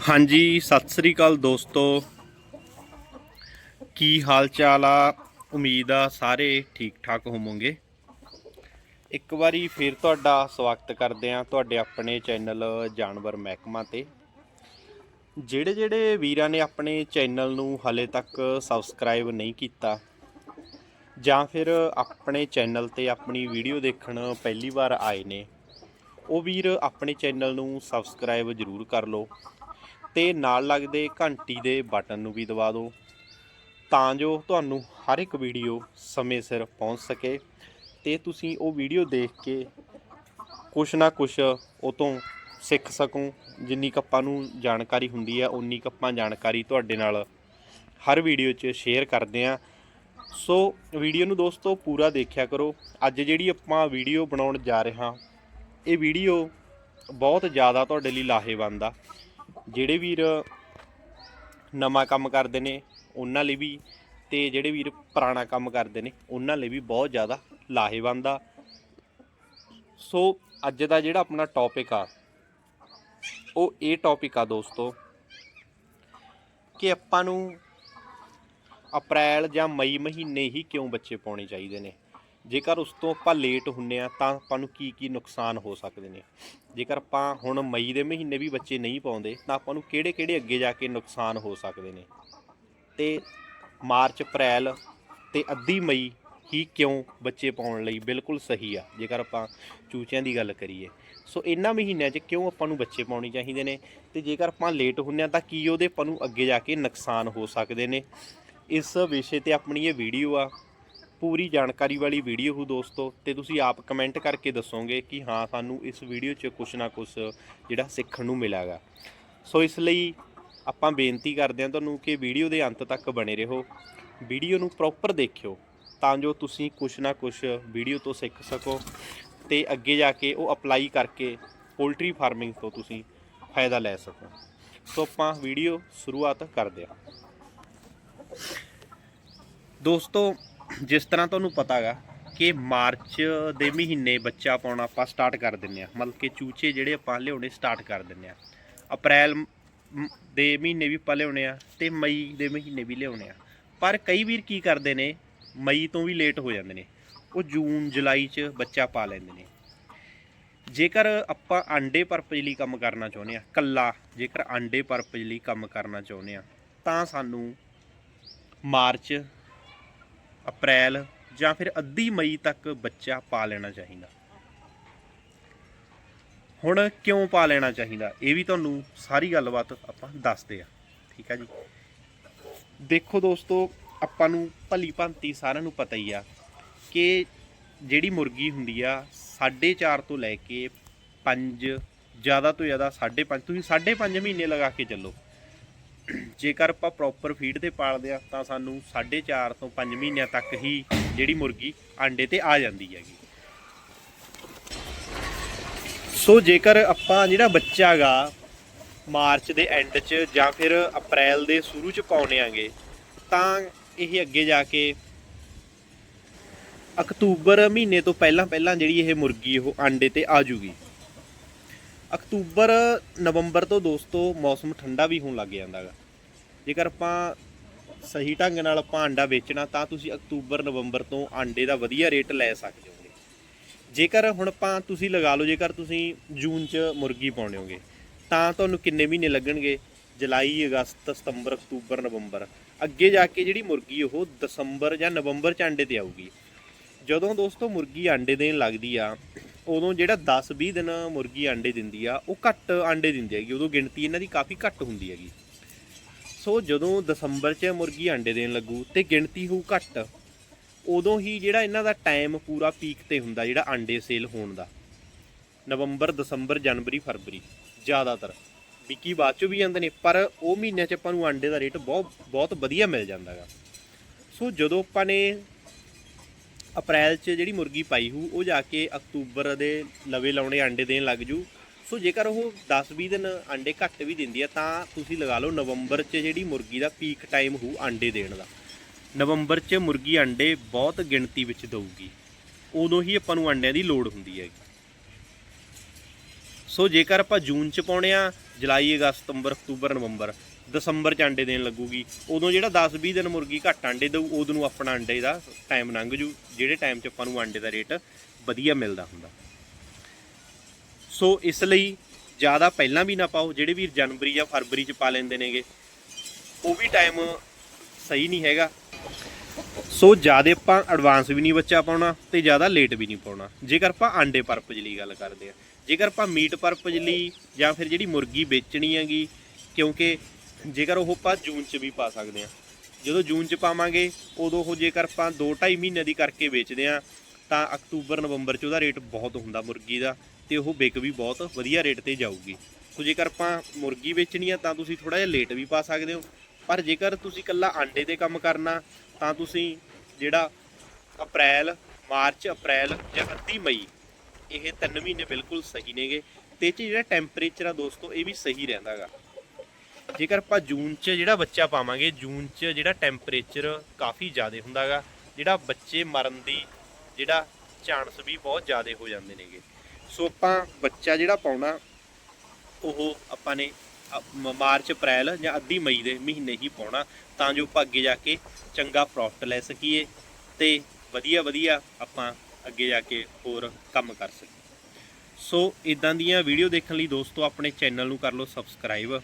ਹਾਂਜੀ, ਸਤਿ ਸ੍ਰੀ ਅਕਾਲ ਦੋਸਤੋ। ਕੀ ਹਾਲ ਚਾਲ ਆ? ਉਮੀਦ ਆ ਸਾਰੇ ਠੀਕ ਠਾਕ ਹੋਵੋਗੇ। ਇੱਕ ਵਾਰੀ ਫਿਰ ਤੁਹਾਡਾ ਸਵਾਗਤ ਕਰਦੇ ਆ ਤੁਹਾਡੇ ਆਪਣੇ ਚੈਨਲ ਜਾਨਵਰ ਮਹਿਕਮਾ ਤੇ। ਜਿਹੜੇ ਜਿਹੜੇ ਵੀਰਾਂ ਨੇ ਆਪਣੇ ਚੈਨਲ ਨੂੰ ਹਲੇ ਤੱਕ ਸਬਸਕ੍ਰਾਈਬ ਨਹੀਂ ਕੀਤਾ, ਜਾਂ ਫਿਰ ਆਪਣੇ ਚੈਨਲ ਤੇ ਆਪਣੀ ਵੀਡੀਓ ਦੇਖਣ ਪਹਿਲੀ ਵਾਰ ਆਏ ਨੇ, ਉਹ ਵੀਰ ਆਪਣੇ ਚੈਨਲ ਨੂੰ ਸਬਸਕ੍ਰਾਈਬ ਜ਼ਰੂਰ ਕਰ ਲਓ। ਤੇ ਨਾਲ ਲੱਗਦੇ ਘੰਟੀ ਦੇ ਬਟਨ ਨੂੰ ਵੀ ਦਬਾ ਦਿਓ, ਤਾਂ ਜੋ ਤੁਹਾਨੂੰ ਹਰ ਇੱਕ ਵੀਡੀਓ ਸਮੇਂ ਸਿਰ ਪਹੁੰਚ ਸਕੇ ਤੇ ਤੁਸੀਂ ਉਹ ਵੀਡੀਓ ਦੇਖ ਕੇ ਕੁਛ ਨਾ ਕੁਛ ਉਹ ਤੋਂ ਸਿੱਖ ਸਕੋ। ਜਿੰਨੀ ਕੁ ਆਪਾਂ ਨੂੰ ਜਾਣਕਾਰੀ ਹੁੰਦੀ ਹੈ ਉਨੀ ਕੁ ਆਪਾਂ ਜਾਣਕਾਰੀ ਤੁਹਾਡੇ ਨਾਲ ਹਰ ਵੀਡੀਓ 'ਚ ਸ਼ੇਅਰ ਕਰਦੇ ਆ ਸੋ ਵੀਡੀਓ ਨੂੰ ਦੋਸਤੋ ਪੂਰਾ ਦੇਖਿਆ ਕਰੋ। ਅੱਜ ਜਿਹੜੀ ਆਪਾਂ ਵੀਡੀਓ ਬਣਾਉਣ ਜਾ ਰਹੇ ਹਾਂ, ਇਹ ਵੀਡੀਓ ਬਹੁਤ ਜ਼ਿਆਦਾ ਤੁਹਾਡੇ ਲਈ ਲਾਹੇਵੰਦ ਆ। ਜਿਹੜੇ ਵੀਰ ਨਵਾਂ ਕੰਮ ਕਰਦੇ ਨੇ, ਉਹਨਾਂ ਲਈ ਵੀ ਤੇ ਜਿਹੜੇ ਵੀਰ ਪੁਰਾਣਾ ਕੰਮ ਕਰਦੇ ਨੇ, ਉਹਨਾਂ ਲਈ ਵੀ ਬਹੁਤ ਜ਼ਿਆਦਾ ਲਾਹੇਵੰਦ ਆ। ਸੋ ਅੱਜ ਦਾ ਜਿਹੜਾ ਆਪਣਾ ਟੌਪਿਕ ਆ, ਉਹ ਇਹ ਟੌਪਿਕ ਆ ਦੋਸਤੋ ਕਿ ਆਪਾਂ ਨੂੰ ਅਪ੍ਰੈਲ ਜਾਂ ਮਈ ਮਹੀਨੇ ਹੀ ਕਿਉਂ ਬੱਚੇ ਪਾਉਣੇ ਚਾਹੀਦੇ ਨੇ? ਜੇਕਰ ਉਸ ਤੋਂ ਆਪਾਂ ਲੇਟ ਹੁੰਨੇ ਆ ਤਾਂ ਆਪਾਂ ਨੂੰ ਕੀ ਕੀ ਨੁਕਸਾਨ ਹੋ ਸਕਦੇ ਨੇ? ਜੇਕਰ ਆਪਾਂ ਹੁਣ ਮਈ ਦੇ ਮਹੀਨੇ ਵੀ ਬੱਚੇ ਨਹੀਂ ਪਾਉਂਦੇ, ਤਾਂ ਆਪਾਂ ਨੂੰ ਕਿਹੜੇ ਕਿਹੜੇ ਅੱਗੇ ਜਾ ਕੇ ਨੁਕਸਾਨ ਹੋ ਸਕਦੇ ਨੇ? ਤੇ ਮਾਰਚ, ਅਪ੍ਰੈਲ ਤੇ ਅੱਧੀ ਮਈ ਹੀ ਕਿਉਂ ਬੱਚੇ ਪਾਉਣ ਲਈ ਬਿਲਕੁਲ ਸਹੀ ਆ? ਜੇਕਰ ਆਪਾਂ ਚੂਚਿਆਂ ਦੀ ਗੱਲ ਕਰੀਏ, ਸੋ ਇਹਨਾਂ ਮਹੀਨਿਆਂ 'ਚ ਕਿਉਂ ਆਪਾਂ ਨੂੰ ਬੱਚੇ ਪਾਉਣੇ ਚਾਹੀਦੇ ਨੇ? ਤੇ ਜੇਕਰ ਆਪਾਂ ਲੇਟ ਹੁੰਨੇ ਆ ਤਾਂ ਕੀ ਉਹਦੇ ਆਪਾਂ ਨੂੰ ਅੱਗੇ ਜਾ ਕੇ ਨੁਕਸਾਨ ਹੋ ਸਕਦੇ ਨੇ? ਇਸ ਵਿਸ਼ੇ ਤੇ ਆਪਣੀ ਇਹ ਵੀਡੀਓ ਆ। ਪੂਰੀ ਜਾਣਕਾਰੀ ਵਾਲੀ ਵੀਡੀਓ ਹੋ ਦੋਸਤੋ, ਤੇ ਤੁਸੀਂ ਆਪ ਕਮੈਂਟ ਕਰਕੇ ਦੱਸੋਗੇ ਕਿ ਹਾਂ, ਸਾਨੂੰ ਇਸ ਵੀਡੀਓ 'ਚ ਕੁਛ ਨਾ ਕੁਛ ਜਿਹੜਾ ਸਿੱਖਣ ਨੂੰ ਮਿਲਾਗਾ ਸੋ ਇਸ ਲਈ ਆਪਾਂ ਬੇਨਤੀ ਕਰਦੇ ਹਾਂ ਤੁਹਾਨੂੰ ਕਿ ਵੀਡੀਓ ਦੇ ਅੰਤ ਤੱਕ ਬਣੇ ਰਹੋ। ਵੀਡੀਓ ਨੂੰ ਪ੍ਰੋਪਰ ਦੇਖਿਓ, ਤਾਂ ਜੋ ਤੁਸੀਂ ਕੁਛ ਨਾ ਕੁਛ ਵੀਡੀਓ ਤੋਂ ਸਿੱਖ ਸਕੋ ਤੇ ਅੱਗੇ ਜਾ ਕੇ ਉਹ ਅਪਲਾਈ ਕਰਕੇ ਪੋਲਟਰੀ ਫਾਰਮਿੰਗ ਤੋਂ ਤੁਸੀਂ ਫਾਇਦਾ ਲੈ ਸਕੋ। ਸੋ ਆਪਾਂ ਵੀਡੀਓ ਸ਼ੁਰੂਆਤ ਕਰਦੇ ਹਾਂ। ਦੋਸਤੋ ਜਿਸ ਤਰ੍ਹਾਂ ਤੁਹਾਨੂੰ ਪਤਾ ਹੈਗਾ ਕਿ ਮਾਰਚ ਦੇ ਮਹੀਨੇ ਬੱਚਾ ਪਾਉਣਾ ਆਪਾਂ ਸਟਾਰਟ ਕਰ ਦਿੰਨੇ ਆ ਮਤਲਬ ਕਿ ਚੂਚੇ ਜਿਹੜੇ ਆਪਾਂ ਲਿਆਉਣੇ ਸਟਾਰਟ ਕਰ ਦਿੰਨੇ ਆ ਅਪ੍ਰੈਲ ਦੇ ਮਹੀਨੇ ਵੀ ਆਪਾਂ ਲਿਆਉਣੇ ਆ ਤੇ ਮਈ ਦੇ ਮਹੀਨੇ ਵੀ ਲਿਆਉਣੇ ਆ। ਪਰ ਕਈ ਵੀਰ ਕੀ ਕਰਦੇ ਨੇ, ਮਈ ਤੋਂ ਵੀ ਲੇਟ ਹੋ ਜਾਂਦੇ ਨੇ। ਉਹ ਜੂਨ, ਜੁਲਾਈ 'ਚ ਬੱਚਾ ਪਾ ਲੈਂਦੇ ਨੇ। ਜੇਕਰ ਆਪਾਂ ਆਂਡੇ ਪਰਪਸ ਲਈ ਕੰਮ ਕਰਨਾ ਚਾਹੁੰਦੇ ਆ ਕੱਲਾ ਜੇਕਰ ਆਂਡੇ ਪਰਪਸ ਲਈ ਕੰਮ ਕਰਨਾ ਚਾਹੁੰਦੇ ਆ ਤਾਂ ਸਾਨੂੰ ਮਾਰਚ ਅਪ੍ਰੈਲ ਜਾਂ ਫਿਰ ਅੱਧੀ ਮਈ ਤੱਕ ਬੱਚਾ ਪਾ ਲੈਣਾ ਚਾਹੀਦਾ। ਹੁਣ ਕਿਉਂ ਪਾ ਲੈਣਾ ਚਾਹੀਦਾ? ਇਹ ਵੀ ਤੁਹਾਨੂੰ ਸਾਰੀ ਗੱਲਬਾਤ ਆਪਾਂ ਦੱਸਦੇ ਆ। ਠੀਕ ਆ ਜੀ। ਦੇਖੋ ਦੋਸਤੋ, ਆਪਾਂ ਨੂੰ ਭਲੀ ਭਾਂਤੀ ਸਾਰਿਆਂ ਨੂੰ ਪਤਾ ਹੀ ਆ ਕਿ ਜਿਹੜੀ ਮੁਰਗੀ ਹੁੰਦੀ ਆ 4.5 ਤੋਂ ਲੈ ਕੇ 5 ਜ਼ਿਆਦਾ ਤੋਂ ਜ਼ਿਆਦਾ 5.5 ਤੁਸੀਂ 5.5 ਮਹੀਨੇ ਲਗਾ ਕੇ ਚੱਲੋ। ਜੇਕਰ ਆਪਾਂ ਪ੍ਰੋਪਰ ਫੀਡ ਤੇ ਪਾਲਦੇ ਆ ਤਾਂ ਸਾਨੂੰ 4.5 ਤੋਂ 5 ਮਹੀਨਿਆਂ ਤੱਕ ਹੀ ਜਿਹੜੀ ਮੁਰਗੀ ਆਂਡੇ ਤੇ ਆ ਜਾਂਦੀ ਹੈਗੀ। ਸੋ ਜੇਕਰ ਆਪਾਂ ਜਿਹੜਾ ਬੱਚਾ ਗਾ ਮਾਰਚ ਦੇ ਐਂਡ 'ਚ ਜਾਂ ਫਿਰ ਅਪ੍ਰੈਲ ਦੇ ਸ਼ੁਰੂ 'ਚ ਪਾਉਣੇ ਆਂਗੇ, ਤਾਂ ਇਹ ਅੱਗੇ ਜਾ ਕੇ ਅਕਤੂਬਰ ਮਹੀਨੇ ਤੋਂ ਪਹਿਲਾਂ ਪਹਿਲਾਂ ਜਿਹੜੀ ਇਹ ਮੁਰਗੀ ਉਹ ਆਂਡੇ ਤੇ ਆ ਜੂਗੀ। ਅਕਤੂਬਰ, ਨਵੰਬਰ ਤੋਂ ਦੋਸਤੋ ਮੌਸਮ ਠੰਡਾ ਵੀ ਹੋਣ ਲੱਗ ਜਾਂਦਾ ਗਾ ਜੇਕਰ ਆਪਾਂ ਸਹੀ ਢੰਗ ਨਾਲ ਆਪਾਂ ਆਂਡਾ ਵੇਚਣਾ, ਤਾਂ ਤੁਸੀਂ ਅਕਤੂਬਰ, ਨਵੰਬਰ ਤੋਂ ਆਂਡੇ ਦਾ ਵਧੀਆ ਰੇਟ ਲੈ ਸਕਦੇ ਹੋਗੇ। ਜੇਕਰ ਹੁਣ ਆਪਾਂ ਤੁਸੀਂ ਲਗਾ ਲਓ, ਜੇਕਰ ਤੁਸੀਂ ਜੂਨ 'ਚ ਮੁਰਗੀ ਪਾਉਣੇ ਹੋਗੇ, ਤਾਂ ਤੁਹਾਨੂੰ ਕਿੰਨੇ ਮਹੀਨੇ ਲੱਗਣਗੇ? ਜੁਲਾਈ, ਅਗਸਤ, ਸਤੰਬਰ, ਅਕਤੂਬਰ, ਨਵੰਬਰ। ਅੱਗੇ ਜਾ ਕੇ ਜਿਹੜੀ ਮੁਰਗੀ, ਉਹ ਦਸੰਬਰ ਜਾਂ ਨਵੰਬਰ 'ਚ ਆਂਡੇ ਤੇ ਆਊਗੀ। ਜਦੋਂ ਦੋਸਤੋ ਮੁਰਗੀ ਆਂਡੇ ਦੇਣ ਲੱਗਦੀ ਆ, ਉਦੋਂ ਜਿਹੜਾ 10-20 ਦਿਨ ਮੁਰਗੀ ਆਂਡੇ ਦਿੰਦੀ ਆ, ਉਹ ਘੱਟ ਆਂਡੇ ਦਿੰਦੀ ਹੈਗੀ। ਉਦੋਂ ਗਿਣਤੀ ਇਹਨਾਂ ਦੀ ਕਾਫੀ ਘੱਟ ਹੁੰਦੀ ਹੈਗੀ। ਸੋ ਜਦੋਂ ਦਸੰਬਰ 'ਚ ਮੁਰਗੀ ਆਂਡੇ ਦੇਣ ਲੱਗੂ ਤੇ ਗਿਣਤੀ ਹੋਊ ਘੱਟ, ਉਦੋਂ ਹੀ ਜਿਹੜਾ ਇਹਨਾਂ ਦਾ ਟਾਈਮ ਪੂਰਾ ਪੀਕ ਤੇ ਹੁੰਦਾ, ਜਿਹੜਾ ਆਂਡੇ ਸੇਲ ਹੋਣ ਦਾ। ਨਵੰਬਰ, ਦਸੰਬਰ, ਜਨਵਰੀ, ਫਰਵਰੀ, ਜ਼ਿਆਦਾਤਰ। ਵਿਕੀ ਬਾਅਦ ਚੋਂ ਵੀ ਜਾਂਦੇ ਨੇ, ਪਰ ਉਹ ਮਹੀਨਿਆਂ 'ਚ ਆਪਾਂ ਨੂੰ ਆਂਡੇ ਦਾ ਰੇਟ ਬਹੁਤ ਬਹੁਤ ਵਧੀਆ ਮਿਲ ਜਾਂਦਾ ਗਾ। ਸੋ ਜਦੋਂ ਆਪਾਂ ਨੇ ਅਪ੍ਰੈਲ 'ਚ ਜਿਹੜੀ ਮੁਰਗੀ ਪਾਈ ਹੋਊ, ਉਹ ਜਾ ਕੇ ਅਕਤੂਬਰ ਦੇ ਲਵੇ ਲਾਉਣੇ ਆਂਡੇ ਦੇਣ ਲੱਗ ਜੂ। ਸੋ ਜੇਕਰ ਉਹ 10-20 ਦਿਨ ਆਂਡੇ ਘੱਟ ਵੀ ਦਿੰਦੀ ਆ, ਤਾਂ ਤੁਸੀਂ ਲਗਾ ਲਓ ਨਵੰਬਰ 'ਚ ਜਿਹੜੀ ਮੁਰਗੀ ਦਾ ਪੀਕ ਟਾਈਮ ਹੋਊ ਆਂਡੇ ਦੇਣ ਦਾ। ਨਵੰਬਰ 'ਚ ਮੁਰਗੀ ਆਂਡੇ ਬਹੁਤ ਗਿਣਤੀ ਵਿੱਚ ਦਊਗੀ। ਉਦੋਂ ਹੀ ਆਪਾਂ ਨੂੰ ਆਂਡਿਆਂ ਦੀ ਲੋੜ ਹੁੰਦੀ ਹੈਗੀ। ਸੋ ਜੇਕਰ ਆਪਾਂ ਜੂਨ ਚ ਪਾਉਣੇ ਆ, ਜੁਲਾਈ, ਅਗਸਤ, ਸਤੰਬਰ, ਅਕਤੂਬਰ, ਨਵੰਬਰ, ਦਸੰਬਰ ਚ ਅੰਡੇ ਦੇਣ ਲੱਗੂਗੀ। ਉਦੋਂ ਜਿਹੜਾ 10-20 ਦਿਨ ਮੁਰਗੀ ਘੱਟ ਅੰਡੇ ਦਊ, ਉਦੋਂ ਨੂੰ ਆਪਣਾ ਅੰਡੇ ਦਾ ਟਾਈਮ ਲੰਘ ਜੂ, ਜਿਹੜੇ ਟਾਈਮ ਚ ਆਪਾਂ ਨੂੰ ਅੰਡੇ ਦਾ ਰੇਟ ਵਧੀਆ ਮਿਲਦਾ ਹੁੰਦਾ। ਸੋ ਇਸ ਲਈ ਜ਼ਿਆਦਾ ਪਹਿਲਾਂ ਵੀ ਨਾ ਪਾਓ, ਜਿਹੜੇ ਵੀ ਜਨਵਰੀ ਜਾਂ ਫਰਵਰੀ ਚ ਪਾ ਲੈਂਦੇ ਨੇਗੇ, ਉਹ ਵੀ ਟਾਈਮ ਸਹੀ ਨਹੀਂ ਹੈਗਾ। ਸੋ ਜ਼ਿਆਦਾ ਆਪਾਂ ਐਡਵਾਂਸ ਵੀ ਨਹੀਂ ਬੱਚਾ ਪਾਉਣਾ ਤੇ ਜ਼ਿਆਦਾ ਲੇਟ ਵੀ ਨਹੀਂ ਪਾਉਣਾ। ਜੇਕਰ ਆਪਾਂ ਆਂਡੇ ਪਰਪਸ ਲਈ ਗੱਲ ਕਰਦੇ ਆ ਜੇਕਰ ਆਪਾਂ ਮੀਟ ਪਰਪਸ ਲਈ ਜਾਂ ਫਿਰ ਜਿਹੜੀ ਮੁਰਗੀ ਵੇਚਣੀ ਹੈਗੀ, ਕਿਉਂਕਿ ਜੇਕਰ ਉਹ ਆਪਾਂ ਜੂਨ ਚ ਵੀ ਪਾ ਸਕਦੇ ਆ ਜਦੋਂ ਜੂਨ ਚ ਪਾਵਾਂਗੇ, ਉਦੋਂ ਉਹ ਜੇਕਰ ਆਪਾਂ 2.5 ਮਹੀਨੇ ਦੀ ਕਰਕੇ ਵੇਚਦੇ ਆ ਤਾਂ ਅਕਤੂਬਰ, ਨਵੰਬਰ ਚ ਉਹਦਾ ਰੇਟ ਬਹੁਤ ਹੁੰਦਾ ਮੁਰਗੀ ਦਾ ਤੇ ਉਹ ਵਿਕ ਵੀ ਬਹੁਤ ਵਧੀਆ ਰੇਟ ਤੇ ਜਾਊਗੀ। ਸੋ ਜੇਕਰ ਆਪਾਂ ਮੁਰਗੀ ਵੇਚਣੀ ਆ ਤਾਂ ਤੁਸੀਂ ਥੋੜਾ ਜਿਹਾ ਲੇਟ ਵੀ ਪਾ ਸਕਦੇ ਹੋ। ਪਰ ਜੇਕਰ ਤੁਸੀਂ ਇਕੱਲਾ ਆਂਡੇ ਤੇ ਕੰਮ ਕਰਨਾ, ਤਾਂ ਤੁਸੀਂ ਜਿਹੜਾ ਅਪ੍ਰੈਲ, ਮਾਰਚ, ਅਪ੍ਰੈਲ ਜਾਂ ਅੱਧੀ ਮਈ, ਇਹ ਤਿੰਨ ਮਹੀਨੇ ਬਿਲਕੁਲ ਸਹੀ ਨੇਗੇ ਤੇ 'ਚ ਜਿਹੜਾ ਟੈਂਪਰੇਚਰ ਆ ਦੋਸਤੋ, ਇਹ ਵੀ ਸਹੀ ਰਹਿੰਦਾਗਾ ਜੇਕਰ ਆਪਾਂ ਜੂਨ 'ਚ ਜਿਹੜਾ ਬੱਚਾ ਪਾਵਾਂਗੇ, ਜੂਨ 'ਚ ਜਿਹੜਾ ਟੈਂਪਰੇਚਰ ਕਾਫੀ ਜ਼ਿਆਦਾ ਹੁੰਦਾਗਾ ਜਿਹੜਾ ਬੱਚੇ ਮਰਨ ਦੀ ਜਿਹੜਾ ਚਾਂਸ ਵੀ ਬਹੁਤ ਜ਼ਿਆਦਾ ਹੋ ਜਾਂਦੇ ਨੇਗੇ। ਸੋ ਆਪਾਂ ਬੱਚਾ ਜਿਹੜਾ ਪਾਉਣਾ, ਉਹ ਆਪਾਂ ਨੇ ਮ- ਮਾਰਚ, ਅਪ੍ਰੈਲ ਜਾਂ ਅੱਧੀ ਮਈ ਦੇ ਮਹੀਨੇ ਹੀ ਪਾਉਣਾ, ਤਾਂ ਜੋ ਆਪਾਂ ਅੱਗੇ ਜਾ ਕੇ ਚੰਗਾ ਪ੍ਰੋਫਿਟ ਲੈ ਸਕੀਏ ਤੇ ਵਧੀਆ ਵਧੀਆ ਆਪਾਂ ਅੱਗੇ ਜਾ ਕੇ ਹੋਰ ਕੰਮ ਕਰ ਸਕੀਏ। ਸੋ ਇਦਾਂ ਦੀਆਂ ਵੀਡੀਓ ਦੇਖਣ ਲਈ ਦੋਸਤੋ, ਆਪਣੇ ਚੈਨਲ ਨੂੰ ਕਰ ਲਓ ਸਬਸਕ੍ਰਾਈਬ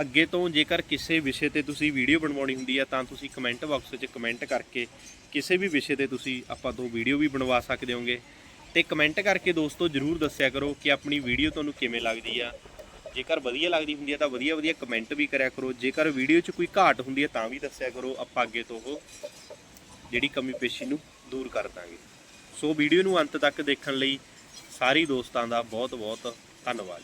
ਅੱਗੇ ਤੋਂ ਜੇਕਰ ਕਿਸੇ ਵਿਸ਼ੇ ਤੇ ਤੁਸੀਂ ਵੀਡੀਓ ਬਣਵਾਉਣੀ ਹੁੰਦੀ ਹੈ ਤਾਂ ਤੁਸੀਂ ਕਮੈਂਟ ਬਾਕਸ ਵਿੱਚ ਕਮੈਂਟ ਕਰਕੇ ਕਿਸੇ ਵੀ ਵਿਸ਼ੇ ਤੇ ਤੁਸੀਂ ਆਪਾਂ ਤੋਂ ਵੀਡੀਓ ਵੀ ਬਣਵਾ ਸਕਦੇ ਹੋਗੇ। ਤੇ ਕਮੈਂਟ ਕਰਕੇ ਦੋਸਤੋ ਜਰੂਰ ਦੱਸਿਆ ਕਰੋ ਕਿ ਆਪਣੀ ਵੀਡੀਓ ਤੁਹਾਨੂੰ ਕਿਵੇਂ ਲੱਗਦੀ ਆ। ਜੇਕਰ ਵਧੀਆ ਲੱਗਦੀ ਹੁੰਦੀ ਹੈ ਤਾਂ ਵਧੀਆ ਵਧੀਆ ਕਮੈਂਟ ਵੀ ਕਰਿਆ ਕਰੋ। ਜੇਕਰ ਵੀਡੀਓ 'ਚ ਕੋਈ ਘਾਟ ਹੁੰਦੀ ਹੈ ਤਾਂ ਵੀ ਦੱਸਿਆ ਕਰੋ, ਆਪਾਂ ਅੱਗੇ ਤੋਂ ਉਹ ਜਿਹੜੀ ਕਮੀ ਪੇਸ਼ੀ ਨੂੰ ਦੂਰ ਕਰ ਦਾਂਗੇ। ਸੋ ਵੀਡੀਓ ਨੂੰ ਅੰਤ ਤੱਕ ਦੇਖਣ ਲਈ ਸਾਰੇ ਦੋਸਤਾਂ ਦਾ ਬਹੁਤ ਬਹੁਤ ਧੰਨਵਾਦ।